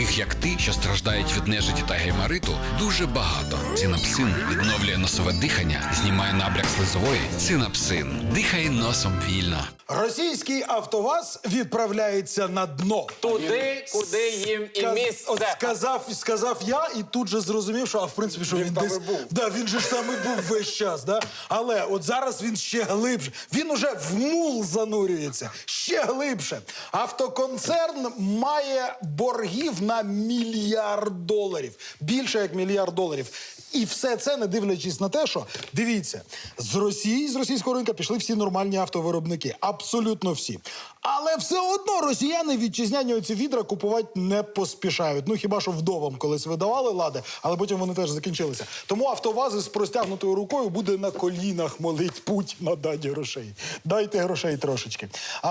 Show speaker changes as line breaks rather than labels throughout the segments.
таких як ти, що страждають від нежиті та геймариту, дуже багато. Цинапсин відновлює носове дихання, знімає набряк слизової. Цинапсин. Дихай носом вільно.
Російський автоваз відправляється на дно.
Туди, куди їм і місце.
От сказав, сказав я, і тут же зрозумів, що а в принципі, що він,
там
десь
і був.
Да, він же ж там і був весь час. Да? Але от зараз він ще глибше. Він уже в мул занурюється ще глибше. Автоконцерн має боргів на мільярд доларів. Більше як мільярд доларів. І все це не дивлячись на те, що дивіться, з Росії, з російського ринку пішли всі нормальні автовиробники. Абсолютно всі. Але все одно росіяни вітчизняні оці відра купувати не поспішають. Ну хіба що вдовам колись видавали лади, але потім вони теж закінчилися. Тому автовази з простягнутою рукою буде на колінах молить Путіна дати грошей. Дайте грошей трошечки. А,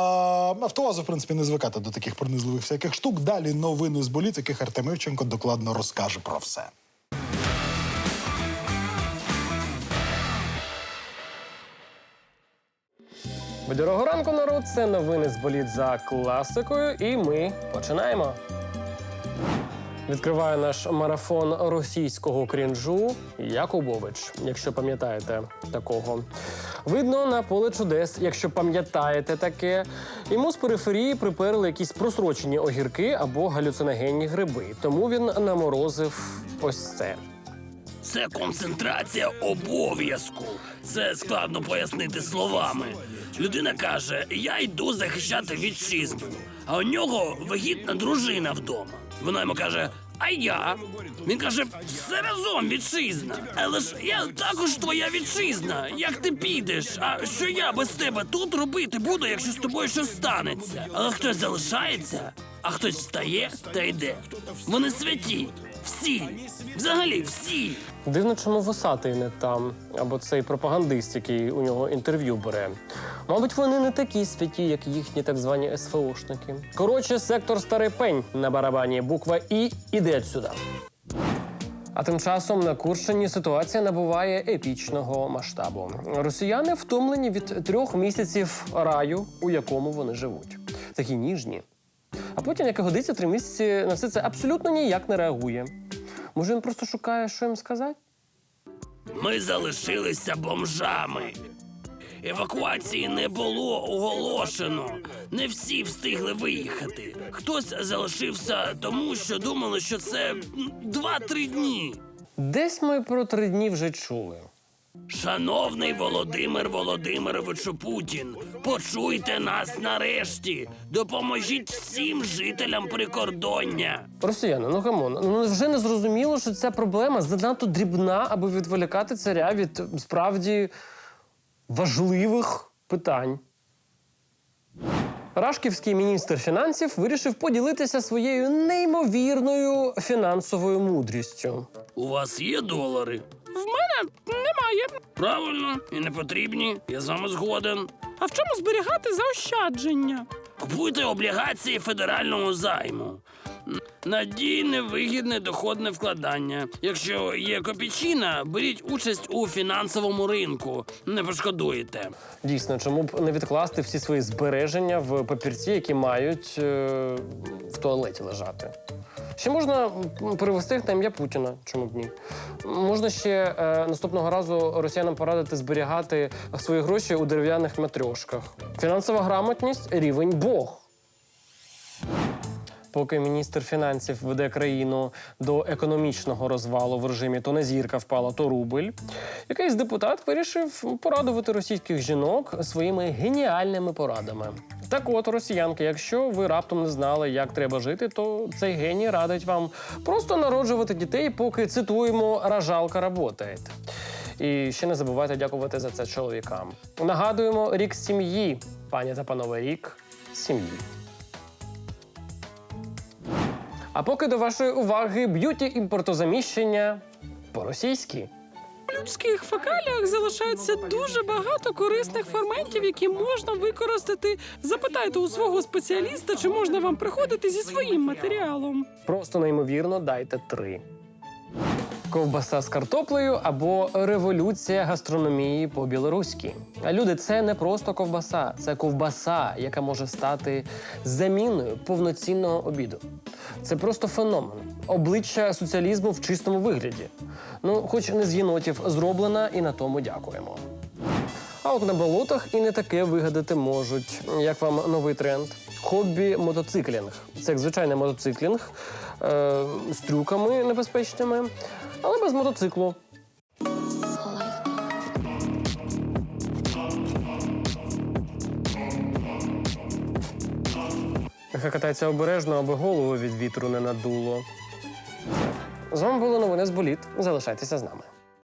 автовазу, в принципі, не звикати до таких пронизливих всяких штук. Далі новини з боліт, яких Артем Івченко докладно розкаже про все.
Доброго ранку, народ! Це новини з боліт за класикою, і ми починаємо. Відкриває наш марафон російського крінжу Якубович, якщо пам'ятаєте такого. Видно на поле чудес, якщо пам'ятаєте таке. Йому з периферії приперли якісь просрочені огірки або галюциногенні гриби. Тому він наморозив ось це.
Це концентрація обов'язку. Це складно пояснити словами. Людина каже: Я йду захищати вітчизну, а у нього вагітна дружина вдома. Вона йому каже: А я? Він каже: все разом вітчизна. Але ж я також твоя вітчизна. Як ти підеш? А що я без тебе тут робити буду, якщо з тобою щось станеться? Але хтось залишається, а хтось встає та йде. Вони святі. Всі. Взагалі всі.
Дивно, чому вусатий не там, або цей пропагандист, який у нього інтерв'ю бере. Мабуть, вони не такі святі, як їхні так звані СФОшники. Коротше, сектор старий пень на барабані. Буква І іде сюди. А тим часом на Курщині ситуація набуває епічного масштабу. Росіяни втомлені від трьох місяців раю, у якому вони живуть. Такі ніжні. А потім, як і годиться, три місяці на все це абсолютно ніяк не реагує. Може, він просто шукає, що їм сказати?
Ми залишилися бомжами. Евакуації не було оголошено. Не всі встигли виїхати. Хтось залишився тому, що думали, що це м, два-три дні.
Десь ми про три дні вже чули.
Шановний Володимир Володимировичу Путін, почуйте нас нарешті. Допоможіть всім жителям прикордоння.
Росіяни, ну камон, ну вже не зрозуміло, що ця проблема занадто дрібна, аби відволікати царя від справді важливих питань. Рашківський міністр фінансів вирішив поділитися своєю неймовірною фінансовою мудрістю.
У вас є долари? В мене немає. Правильно, і не потрібні. Я з вами згоден.
А в чому зберігати заощадження?
Купуйте облігації федерального займу. Надійне, вигідне доходне вкладання. Якщо є копійчина, беріть участь у фінансовому ринку. Не пошкодуєте.
Дійсно, чому б не відкласти всі свої збереження в папірці, які мають е, в туалеті лежати? Ще можна привести на ім'я Путіна, чому б ні? Можна ще е, наступного разу росіянам порадити зберігати свої гроші у дерев'яних матрьошках. Фінансова грамотність рівень Бог. Поки міністр фінансів веде країну до економічного розвалу в режимі то не зірка впала, то рубль, якийсь депутат вирішив порадувати російських жінок своїми геніальними порадами. Так от, росіянки, якщо ви раптом не знали, як треба жити, то цей геній радить вам просто народжувати дітей, поки цитуємо ражалка работає. І ще не забувайте дякувати за це чоловікам. Нагадуємо рік сім'ї, пані та панове, рік сім'ї. А поки до вашої уваги б'юті імпортозаміщення по-російськи.
В людських фекаліях залишається дуже багато корисних ферментів, які можна використати. Запитайте у свого спеціаліста, чи можна вам приходити зі своїм матеріалом.
Просто неймовірно дайте три. Ковбаса з картоплею або революція гастрономії по-білоруськи. А люди, це не просто ковбаса, це ковбаса, яка може стати заміною повноцінного обіду. Це просто феномен. Обличчя соціалізму в чистому вигляді. Ну, хоч не з єнотів зроблена, і на тому дякуємо. А от на болотах і не таке вигадати можуть. Як вам новий тренд? Хобі мотоциклінг. Це як звичайний мотоциклінг е, з трюками небезпечними, але без мотоциклу. Нехай катається обережно, аби голову від вітру не надуло. З вами були новини з боліт. Залишайтеся з нами.